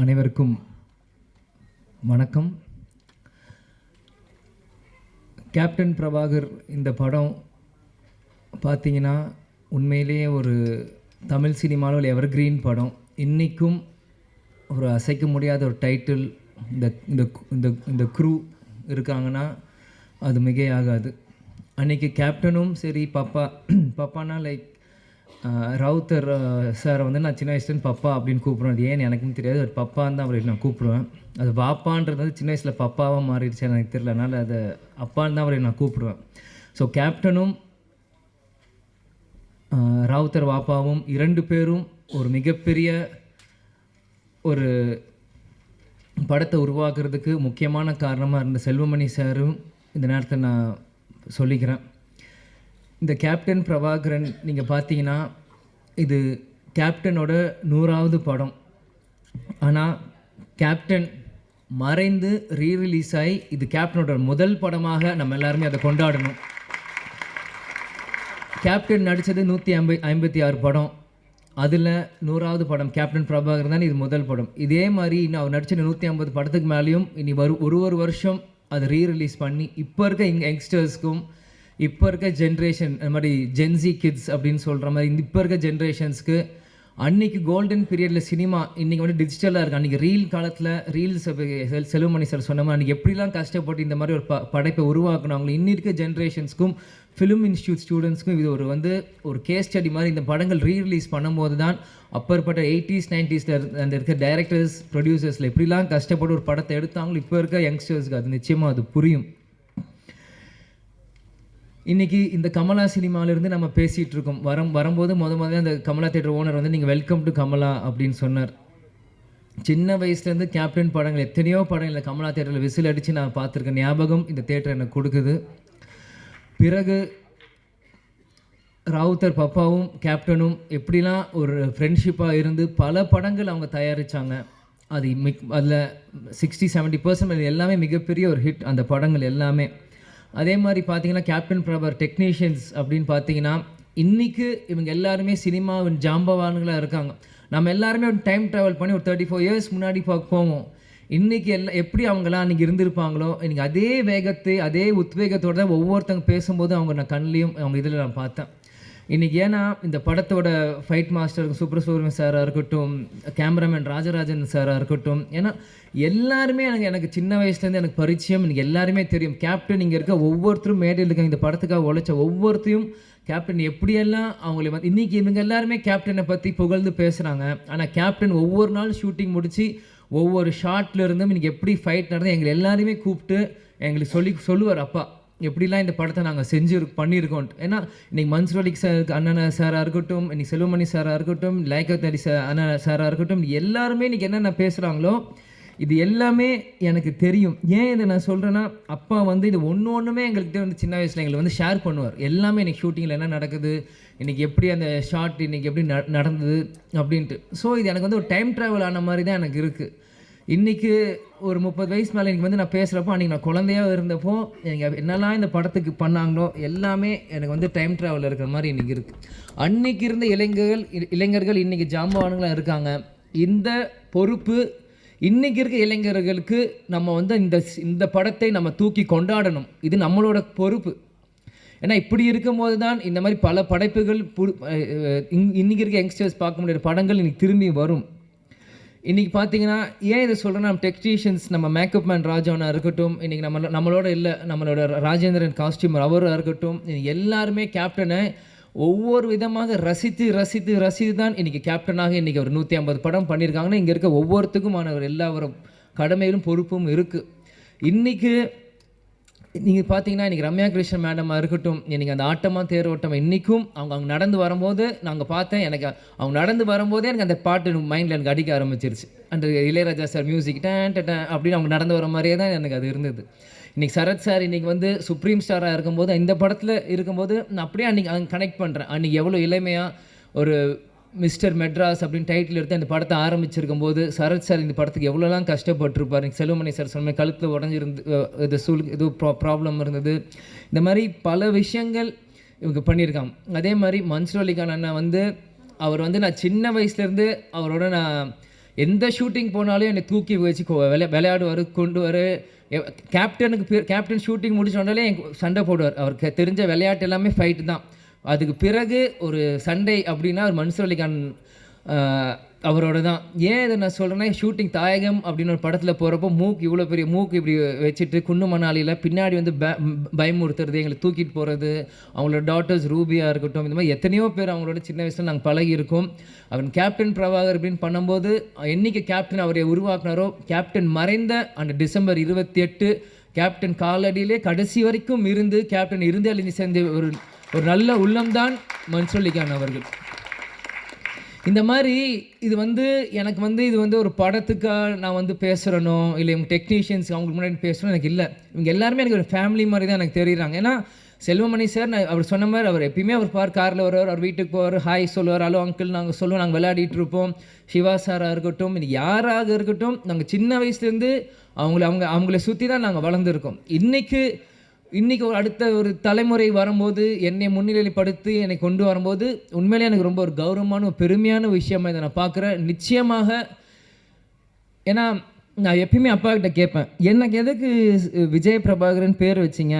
அனைவருக்கும் வணக்கம். கேப்டன் பிரபாகர் இந்த படம் பார்த்தீங்கன்னா உண்மையிலேயே ஒரு தமிழ் சினிமாவில் ஒரு எவர்கிரீன் படம். இன்றைக்கும் ஒரு அசைக்க முடியாத ஒரு டைட்டில் இந்த இந்த இந்த இந்த க்ரூ இருக்காங்கன்னா அது மிகையாகாது. அன்றைக்கி கேப்டனும் சரி பப்பா பப்பானா லைக் ரவுத்தர் சாரை வந்து நான் சின்ன வயசுலேருந்து பப்பா அப்படின்னு கூப்பிடுவேன். அது ஏன்னு எனக்கும் தெரியாது. ஒரு பப்பான்னு தான் அவரை நான் கூப்பிடுவேன். அது பாப்பான்றது வந்து சின்ன வயசில் பப்பாவாக மாறிடுச்சு. எனக்கு தெரியல அதனால் அதை அப்பான்னு தான் அவரை நான் கூப்பிடுவேன். ஸோ கேப்டனும் ராவுத்தர் வாப்பாவும் இரண்டு பேரும் ஒரு மிகப்பெரிய ஒரு படத்தை உருவாக்குறதுக்கு முக்கியமான காரணமாக இருந்த செல்வமணி சாரும் இந்த நேரத்தில் நான் சொல்லிக்கிறேன். இந்த கேப்டன் பிரபாகரன் நீங்கள் பார்த்தீங்கன்னா இது கேப்டனோட நூறாவது படம். ஆனால் கேப்டன் மறைந்து ரீ ரிலீஸ் ஆகி இது கேப்டனோட முதல் படமாக நம்ம எல்லாருமே அதை கொண்டாடணும். கேப்டன் நடித்தது நூற்றி ஐம்பை ஐம்பத்தி ஆறு படம். அதில் நூறாவது படம் கேப்டன் பிரபாகர் தான் இது முதல் படம். இதே மாதிரி இன்னும் அவர் நடித்த நூற்றி ஐம்பது படத்துக்கு மேலேயும் இனி வரும் ஒரு ஒரு வருஷம் அதை ரீரிலீஸ் பண்ணி இப்போ இருக்க இங்கே யங்ஸ்டர்ஸ்க்கும் இப்போ இருக்க ஜென்ரேஷன் இந்த மாதிரி ஜென்சி கிட்ஸ் அப்படின்னு சொல்கிற மாதிரி இந்த இப்போ இருக்க ஜென்ரேஷன்ஸ்க்கு அன்றைக்கி கோல்டன் பீரியடில் சினிமா இன்றைக்கி வந்து டிஜிட்டலாக இருக்குது அன்றைக்கி ரீல் காலத்தில் ரீல்ஸ் செல்வமணி சார் சொன்ன மாதிரி அன்றைக்கி எப்படிலாம் கஷ்டப்பட்டு இந்த மாதிரி ஒரு ப படைப்பை உருவாக்குனாங்களோ இன்னி இருக்க ஜென்ரேஷன்ஸ்க்கும் ஃபிலிம் இன்ஸ்டியூட் ஸ்டூடெண்ட்ஸ்க்கும் இது ஒரு வந்து ஒரு கேஸ் ஸ்டடி மாதிரி இந்த படங்கள் ரீ ரிலீஸ் பண்ணும்போது தான் அப்பேற்பட்ட எயிட்டிஸ் நைன்டிஸில் அந்த இருக்க டைரக்டர்ஸ் ப்ரொடியூசர்ஸில் எப்படிலாம் கஷ்டப்பட்டு ஒரு படத்தை எடுத்தாங்களோ இப்போ இருக்க யங்ஸ்டர்ஸ்க்கு அது நிச்சயமாக அது புரியும். இன்னைக்கு இந்த கமலா சினிமாவிலேருந்து நம்ம பேசிகிட்டு இருக்கோம். வரம் வரும்போது முத முதல்ல அந்த கமலா தேட்டர் ஓனர் வந்து நீங்கள் வெல்கம் டு கமலா அப்படின்னு சொன்னார். சின்ன வயசுலேருந்து கேப்டன் படங்கள் எத்தனையோ படங்கள் கமலா தேட்டரில் விசில் அடித்து நான் பார்த்துருக்கேன். ஞாபகம் இந்த தேட்டர் எனக்கு கொடுக்குது. பிறகு ராவுத்தர் பப்பாவும் கேப்டனும் எப்படிலாம் ஒரு ஃப்ரெண்ட்ஷிப்பாக இருந்து பல படங்கள் அவங்க தயாரித்தாங்க அது மிக் அதில் சிக்ஸ்டி செவன்ட்டி பர்சன்ட் எல்லாமே மிகப்பெரிய ஒரு ஹிட் அந்த படங்கள் எல்லாமே. அதே மாதிரி பார்த்தீங்கன்னா கேப்டன் பிரபர் டெக்னீஷியன்ஸ் அப்படின்னு பார்த்தீங்கன்னா இன்றைக்கு இவங்க எல்லாருமே சினிமாவின் ஜாம்பவான்களாக இருக்காங்க. நம்ம எல்லாருமே ஒரு டைம் ட்ராவல் பண்ணி ஒரு தேர்ட்டி ஃபோர் இயர்ஸ் முன்னாடி பார்க்க போவோம். இன்றைக்கி எல்லாம் எப்படி அவங்களாம் அன்றைக்கி இருந்திருப்பாங்களோ இன்றைக்கி அதே வேகத்தை அதே உத்வேகத்தோடு தான் ஒவ்வொருத்தங்க பேசும்போது அவங்க நான் கண்லேயும் அவங்க இதில் நான் பார்த்தேன். இன்றைக்கி ஏன்னா இந்த படத்தோட ஃபைட் மாஸ்டர் சூப்பர் சூரியன் சாராக இருக்கட்டும் கேமராமேன் ராஜராஜன் சாராக இருக்கட்டும் ஏன்னா எல்லாருமே எனக்கு எனக்கு சின்ன வயசுலேருந்து எனக்கு பரிச்சயம் எனக்கு எல்லாருமே தெரியும். கேப்டன் இங்கே இருக்க ஒவ்வொருத்தரும் மேடையில் இருக்க இந்த படத்துக்காக உழைச்ச ஒவ்வொருத்தையும் கேப்டன் எப்படியெல்லாம் அவங்களை வந்து இன்றைக்கி இவங்க எல்லாருமே கேப்டனை பற்றி புகழ்ந்து பேசுகிறாங்க ஆனால் கேப்டன் ஒவ்வொரு நாள் ஷூட்டிங் முடித்து ஒவ்வொரு ஷாட்லேருந்தும் இருந்தும் எப்படி ஃபைட் நடந்து எங்களை எல்லாருமே கூப்பிட்டு எங்களுக்கு சொல்லி சொல்லுவார் அப்பா. எப்படிலாம் இந்த படத்தை நாங்கள் செஞ்சு பண்ணியிருக்கோம் ஏன்னா இன்னைக்கு மன்சுரலிக் சார் அண்ணன சாராக இருக்கட்டும் இன்னைக்கு செல்வமணி சாராக இருக்கட்டும் லைக்கத் நடி சார் அண்ணன் சாராக இருக்கட்டும் எல்லாருமே இன்றைக்கி என்னென்ன பேசுகிறாங்களோ இது எல்லாமே எனக்கு தெரியும். ஏன் இதை நான் சொல்கிறேன்னா அப்பா வந்து இது ஒன்று ஒன்றுமே எங்கள்கிட்ட வந்து சின்ன வயசில் எங்களுக்கு வந்து ஷேர் பண்ணுவார். எல்லாமே இன்றைக்கி ஷூட்டிங்கில் என்ன நடக்குது இன்றைக்கி எப்படி அந்த ஷார்ட் இன்றைக்கி எப்படி ந நடந்தது அப்படின்ட்டு. ஸோ இது எனக்கு வந்து ஒரு டைம் ட்ராவல் ஆன மாதிரி தான் எனக்கு இருக்குது இன்றைக்கி ஒரு முப்பது வயசு மேலே எனக்கு வந்து நான் பேசுகிறப்போ அன்றைக்கி நான் குழந்தையாக இருந்தப்போ எனக்கு என்னெல்லாம் இந்த படத்துக்கு பண்ணாங்களோ எல்லாமே எனக்கு வந்து டைம் ட்ராவல் இருக்கிற மாதிரி இன்றைக்கி இருக்குது அன்னைக்கு இருந்த இளைஞர்கள் இ- இளைஞர்கள் இன்றைக்கி ஜாம்பவானுங்களாக இருக்காங்க. இந்த பொறுப்பு இன்றைக்கி இருக்க இளைஞர்களுக்கு நம்ம வந்து இந்த ஸ்- இந்த படத்தை நம்ம தூக்கி கொண்டாடணும். இது நம்மளோட பொறுப்பு. ஏன்னா இப்படி இருக்கும்போது தான் இந்த மாதிரி பல படைப்புகள் புது இன்னைக்கு இருக்க யங்ஸ்டர்ஸ் பார்க்க முடியாத படங்கள் இன்னைக்கு திரும்பி வரும். இன்றைக்கி பார்த்தீங்கன்னா ஏன் இதை சொல்கிறேன்னா நம்ம டெக்னீஷியன்ஸ் நம்ம மேக்கப் மேன் ராஜவனா இருக்கட்டும் இன்றைக்கி நம்ம நம்மளோட இல்லை நம்மளோட ராஜேந்திரன் காஸ்டியூமர் அவராக இருக்கட்டும் எல்லாருமே கேப்டனை ஒவ்வொரு விதமாக ரசித்து ரசித்து ரசித்து தான் இன்றைக்கி கேப்டனாக இன்றைக்கி ஒரு நூற்றி ஐம்பது படம் பண்ணியிருக்காங்கன்னா இங்கே இருக்க ஒவ்வொருத்துக்குமானவர் எல்லா ஒரு கடமையிலும் பொறுப்பும் இருக்குது இன்றைக்கி நீங்கள் பார்த்தீங்கன்னா இன்றைக்கி ரம்யா கிருஷ்ணன் மேடமாக இருக்கட்டும் இன்றைக்கி அந்த ஆட்டமாக தேரோட்டம் இன்றைக்கும் அவங்க அவங்க நடந்து வரும்போது நாங்கள் பார்த்தேன் எனக்கு அவங்க நடந்து வரும்போதே எனக்கு அந்த பாட்டு மைண்டில் எனக்கு அடிக்க ஆரம்பிச்சிருச்சு. அந்த இளையராஜா சார் மியூசிக் டேன் டேன் அப்படின்னு அவங்க நடந்து வர மாதிரியே தான் எனக்கு அது இருந்தது. இன்றைக்கி சரத் சார் இன்றைக்கி வந்து சுப்ரீம் ஸ்டாராக இருக்கும்போது இந்த படத்தில் இருக்கும்போது நான் அப்படியே அன்றைக்கி அங்கே கனெக்ட் பண்ணுறேன் அன்றைக்கி எவ்வளோ இளமையாக ஒரு மிஸ்டர் மெட்ராஸ் அப்படின்னு டைட்டில் எடுத்து அந்த படத்தை ஆரம்பிச்சிருக்கும் போது சரத் சார் இந்த படத்துக்கு எவ்வளோலாம் கஷ்டப்பட்டிருப்பார்? எனக்கு செல்வமணி சார் சொன்ன கழுத்தில் உடஞ்சிருந்து இது சூழ் இது ப்ராப்ளம் இருந்தது. இந்த மாதிரி பல விஷயங்கள் இவங்க பண்ணியிருக்காங்க. அதே மாதிரி மன்சூர் அலிகான் அண்ணா வந்து அவர் வந்து நான் சின்ன வயசுலேருந்து அவரோட நான் எந்த ஷூட்டிங் போனாலும் என்னை தூக்கி வச்சு கொ- விளை விளையாடுவார் கொண்டு வர கேப்டனுக்கு பேர் கேப்டன் ஷூட்டிங் முடிச்சோடனே எனக்கு சண்டை போடுவார். அவருக்கு தெரிஞ்ச விளையாட்டு எல்லாமே ஃபைட்டு தான். அதுக்கு பிறகு ஒரு சண்டை அப்படின்னா ஒரு மன்சூர் அலிகான் அவரோட தான் ஏன் இதை நான் சொல்கிறேன்னா ஷூட்டிங் தாயகம் அப்படின்னு ஒரு படத்தில் போகிறப்போ மூக்கு இவ்வளோ பெரிய மூக்கு இப்படி வச்சுட்டு குண்டு மணாலியில் பின்னாடி வந்து ப பயமுறுத்துறது எங்களை தூக்கிட்டு போகிறது அவங்களோட டாட்டர்ஸ் ரூபியாக இருக்கட்டும் இந்த மாதிரி எத்தனையோ பேர் அவங்களோட சின்ன வயசில் நாங்கள் பழகி இருக்கோம். அவன் கேப்டன் பிரபாகர் அப்படின்னு பண்ணும்போது என்றைக்கு கேப்டன் அவரை உருவாக்குனாரோ கேப்டன் மறைந்த அந்த டிசம்பர் இருபத்தி எட்டு கேப்டன் காலடியிலே கடைசி வரைக்கும் இருந்து கேப்டன் இருந்து அழிஞ்சு சேர்ந்த ஒரு ஒரு நல்ல உள்ளம்தான் மன்சூர் அவர்கள். இந்த மாதிரி இது வந்து எனக்கு வந்து இது வந்து ஒரு படத்துக்காக நான் வந்து பேசுகிறனோ இல்லை இவங்க டெக்னீஷியன்ஸ் அவங்களுக்கு முன்னாடி பேசணும் எனக்கு இல்லை. இவங்க எல்லாருமே எனக்கு ஒரு ஃபேமிலி மாதிரி தான் எனக்கு தெரியுறாங்க. ஏன்னா செல்வமணி சார் நான் அவர் சொன்ன மாதிரி அவர் எப்பயுமே அவர் பார் காரில் வருவார் அவர் வீட்டுக்கு போவார் ஹாய் சொல்லுவார் ஹலோ அங்கிள் நாங்கள் சொல்லுவோம் நாங்கள் விளையாடிட்டு இருப்போம். சிவா சாராக இருக்கட்டும் இது யாராக இருக்கட்டும் நாங்கள் சின்ன வயசுலேருந்து அவங்கள அவங்க அவங்கள சுற்றி தான் நாங்கள் வளர்ந்துருக்கோம். இன்றைக்கு இன்றைக்கி ஒரு அடுத்த ஒரு தலைமுறை வரும்போது என்னை முன்னிலைப்படுத்தி என்னை கொண்டு வரும்போது உண்மையிலே எனக்கு ரொம்ப ஒரு கௌரவமான ஒரு பெருமையான விஷயமா இதை நான் பார்க்குறேன். நிச்சயமாக ஏன்னா நான் எப்பயுமே அப்பா கிட்ட கேட்பேன் எனக்கு எதுக்கு விஜய் பிரபாகரன் பேர் வச்சிங்க?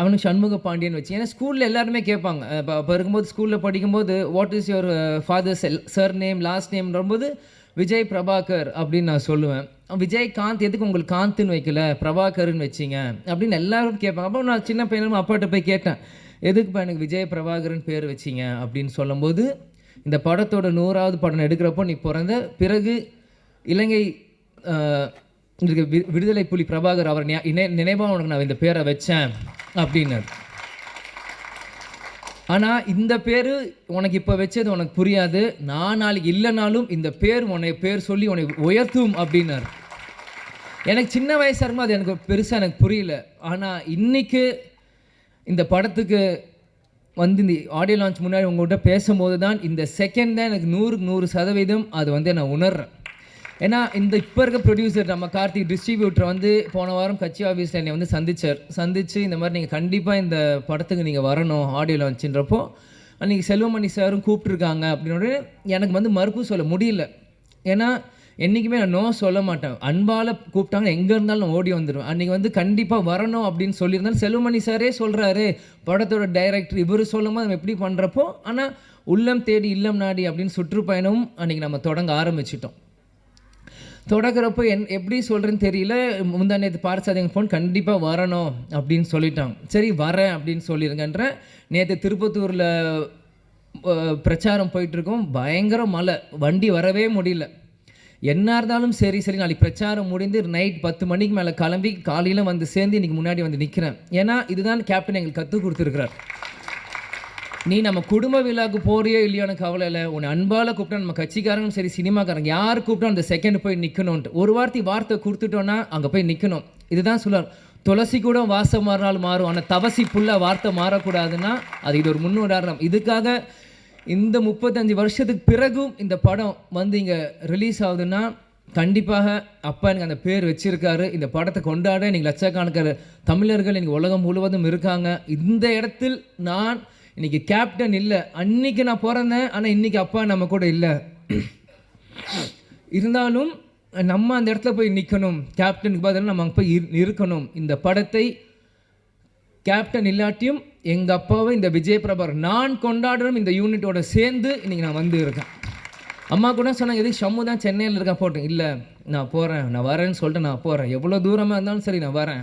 அவனுக்கு சண்முக பாண்டியன் வச்சு ஏன்னா ஸ்கூலில் எல்லாருமே கேட்பாங்க. இப்போ இருக்கும்போது ஸ்கூலில் படிக்கும்போது what is your father's surname last நேம்ன்றபோது Vijay Prabhakar அப்படின்னு நான் சொல்லுவேன். விஜய் காந்த் எதுக்கு உங்களுக்கு காந்த்னு வைக்கல? பிரபாகர்னு வச்சிங்க. அப்படின்னு எல்லாரும் கேட்பாங்க. அப்போ நான் சின்ன பையனும் அப்பாட்ட போய் கேட்டேன். எதுக்குப்பா எனக்கு விஜய் பிரபாகரன் பேர் வச்சிங்க? அப்படின்னு சொல்லும்போது இந்த படத்தோட நூறாவது படம் எடுக்கிறப்போ நீ பிறந்த பிறகு இலங்கை விடுதலை புலி பிரபாகர் அவர் நினைவாக உனக்கு நான் இந்த பேரை வச்சேன் அப்படின்னாரு. ஆனால் இந்த பேர் உனக்கு இப்போ வச்சது உனக்கு புரியாது. நான் நாளைக்கு இல்லைனாலும் இந்த பேர் உன்னை பேர் சொல்லி உன்னை உயர்த்தும் அப்படின்னாரு. எனக்கு சின்ன வயசாக இருக்கும் அது எனக்கு பெருசாக எனக்கு புரியல. ஆனால் இன்றைக்கு இந்த படத்துக்கு வந்து இந்த ஆடியோ லான்ச் முன்னாடி உங்கள்கிட்ட பேசும்போது தான் இந்த செகண்ட் தான் எனக்கு நூறுக்கு நூறு சதவீதம் அது வந்து நான் உணர்றேன். ஏன்னா இந்த இப்போ இருக்க ப்ரொடியூசர் நம்ம கார்த்திக் டிஸ்ட்ரிபியூட்டர் வந்து போன வாரம் கட்சி ஆஃபீஸில் என்னை வந்து சந்திச்சார். சந்தித்து இந்த மாதிரி நீங்கள் கண்டிப்பாக இந்த படத்துக்கு நீங்கள் வரணும் ஆடியோ லான்ச்சுன்றப்போ அன்றைக்கி செல்வமணி சாரும் கூப்பிட்ருக்காங்க அப்படின்னு எனக்கு வந்து மறுப்பு சொல்ல முடியல. ஏன்னா என்றைக்குமே நான் நோ சொல்ல மாட்டேன். அன்பால் கூப்பிட்டாங்க எங்கே இருந்தாலும் நான் ஓடி வந்துடுவேன் அன்றைக்கி வந்து கண்டிப்பாக வரணும் அப்படின்னு சொல்லியிருந்தாலும் செல்வமணி சாரே சொல்கிறாரு படத்தோட டைரக்டர் இவர் சொல்லும் போது நம்ம எப்படி பண்ணுறப்போ ஆனால் உள்ளம் தேடி இல்லம் நாடி அப்படின்னு சுற்றுப்பயணம் அன்றைக்கி நம்ம தொடங்க ஆரம்பிச்சிட்டோம். தொடங்குறப்போ என் எப்படி சொல்கிறேன்னு தெரியல. முந்தா நேற்று பார்சாதிங்க ஃபோன் கண்டிப்பாக வரணும் அப்படின்னு சொல்லிட்டாங்க. சரி வரேன் அப்படின்னு சொல்லியிருங்கன்ற நேற்று திருப்பத்தூரில் பிரச்சாரம் போயிட்டுருக்கோம். பயங்கர மழை. வண்டி வரவே முடியல. என்ன இருந்தாலும் சரி சரி நாளைக்கு பிரச்சாரம் முடிந்து நைட் பத்து மணிக்கு மேலே கிளம்பி காலையில் வந்து சேர்ந்து இன்றைக்கி முன்னாடி வந்து நிற்கிறேன் ஏன்னா இதுதான் கேப்டன் எங்களுக்கு கற்றுக் கொடுத்துருக்கிறார். நீ நம்ம குடும்ப விழாக்கு போறியோ இல்லையோன்னு கவலை இல்லை. உன்னை அன்பால் கூப்பிட்டா நம்ம கட்சிக்காரங்களும் சரி சினிமாக்காரங்க யார் கூப்பிட்டா அந்த செகண்ட் போய் நிற்கணும்ன்ட்டு ஒரு வார்த்தை வார்த்தை கொடுத்துட்டோன்னா அங்கே போய் நிற்கணும் இதுதான் சொல்லுவார் துளசி கூட வாசம் மாறினாலும் மாறும். ஆனால் தவசி புள்ள வார்த்தை மாறக்கூடாதுன்னா அது இது ஒரு முன்னுதாரணம் இதுக்காக இந்த முப்பத்தஞ்சு வருஷத்துக்கு பிறகும் இந்த படம் வந்து இங்கே ரிலீஸ் ஆகுதுன்னா கண்டிப்பாக அப்பா எனக்கு அந்த பேர் வச்சுருக்காரு. இந்த படத்தை கொண்டாட நீங்கள் லட்சக்கணக்கான தமிழர்கள் இன்னைக்கு உலகம் முழுவதும் இருக்காங்க. இந்த இடத்தில் நான் இன்னைக்கு கேப்டன் இல்லை. அன்னைக்கு நான் பிறந்தேன் ஆனால் இன்னைக்கு அப்பா நம்ம கூட இல்லை. இருந்தாலும் நம்ம அந்த இடத்துல போய் நிற்கணும் கேப்டனுக்கு பதிலாக நம்ம அங்கே போய் இரு- இருக்கணும் இந்த படத்தை கேப்டன் இல்லாட்டியும் எங்கள் அப்பாவை இந்த விஜய் பிரபர் நான் கொண்டாடுறோம் இந்த யூனிட்டோட சேர்ந்து இன்னைக்கு நான் வந்து இருக்கேன். அம்மா கூட சொன்னாங்க எதுக்கு ஷம்மு தான் சென்னையில் இருக்கேன்? போட்டேன். இல்லை நான் போகிறேன் நான் வரேன்னு சொல்லிட்டு நான் போகிறேன் எவ்வளோ தூரமாக இருந்தாலும் சரி நான் வரேன்.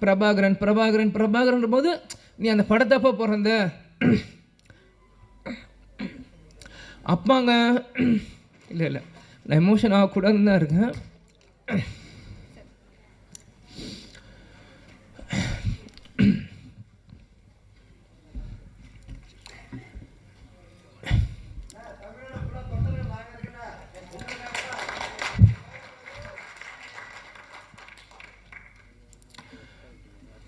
பிரபாகரன் பிரபாகரன் பிரபாகரன் போது நீ அந்த படத்தப்போ பிறந்த? அப்பாங்க இல்லை இல்லை. நான் எமோஷன் ஆகக்கூடாதுன்னு தான் இருக்கேன்.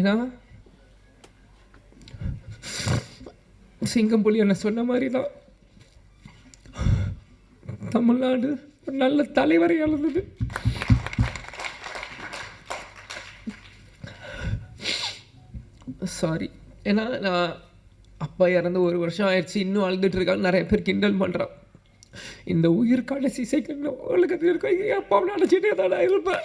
ஏன்னா சிங்கம் புலி என்ன சொன்ன மாதிரி தான் தமிழ்நாடு நல்ல தலைவரை இழந்தது. சாரி ஏன்னா நான் அப்பா இறந்து ஒரு வருஷம் ஆயிடுச்சு இன்னும் அழுதுட்டு இருக்காங்க நிறைய பேர் கிண்டல் பண்ணுறான் இந்த உயிர் கடைசி செகண்ட் உலகத்தில் இருக்க அப்பாவை நினச்சிட்டே தான் நான் இருப்பேன்.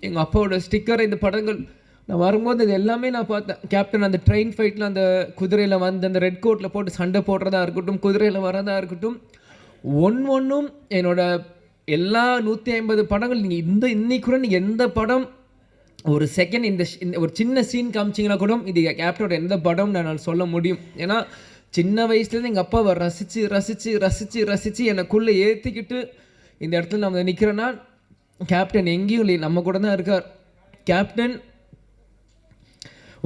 எங்கள் அப்பாவோட ஸ்டிக்கர் இந்த படங்கள் நான் வரும்போது இது எல்லாமே நான் பார்த்தேன். கேப்டன் அந்த ட்ரெயின் ஃபைட்டில் அந்த குதிரையில் வந்து அந்த ரெட் கோட்டில் போட்டு சண்டை போடுறதா இருக்கட்டும் குதிரையில் வரதா இருக்கட்டும் ஒன் ஒன்றும் என்னோட எல்லா நூற்றி ஐம்பது படங்கள் நீங்கள் இந்த இன்னைக்கு கூட நீங்கள் எந்த படம் ஒரு செகண்ட் இந்த ஒரு சின்ன சீன் காமிச்சிங்கன்னா கூட இது கேப்டனோட எந்த படம் நான் சொல்ல முடியும். ஏன்னா சின்ன வயசுலேருந்து எங்கள் அப்பாவை ரசித்து ரசித்து ரசித்து ரசித்து எனக்குள்ளே ஏற்றிக்கிட்டு இந்த இடத்துல நம்ம நிற்கிறேன்னா கேப்டன் எங்கேயும் இல்லை நம்ம கூட தான் இருக்கார். கேப்டன்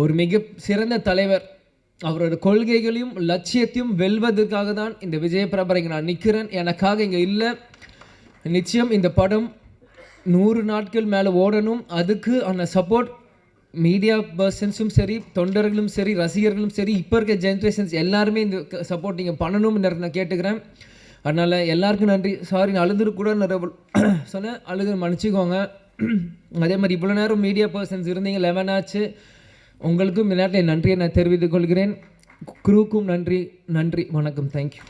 ஒரு மிக சிறந்த தலைவர். அவரோட கொள்கைகளையும் லட்சியத்தையும் வெல்வதற்காக தான் இந்த விஜய பிரபரை இங்கே நான் நிற்கிறேன். எனக்காக இங்கே இல்லை. நிச்சயம் இந்த படம் நூறு நாட்கள் மேலே ஓடணும். அதுக்கு அந்த சப்போர்ட் மீடியா பர்சன்ஸும் சரி தொண்டர்களும் சரி ரசிகர்களும் சரி இப்போ இருக்க ஜென்ரேஷன்ஸ் எல்லாருமே இந்த சப்போர்ட் நீங்கள் பண்ணணும்னு நான் கேட்டுக்கிறேன். அதனால் எல்லாருக்கும் நன்றி. சாரி நான் அழுதுரு கூட நிறைய சொன்னேன் அழுது மன்னிச்சுக்கோங்க. அதே மாதிரி இவ்வளோ நேரம் மீடியா பர்சன்ஸ் இருந்தீங்க லெவன் ஆச்சு. உங்களுக்கும் இந்த நேரத்தில் நன்றியை நான் தெரிவித்துக் கொள்கிறேன். குரூக்கும் நன்றி நன்றி வணக்கம். தேங்க்யூ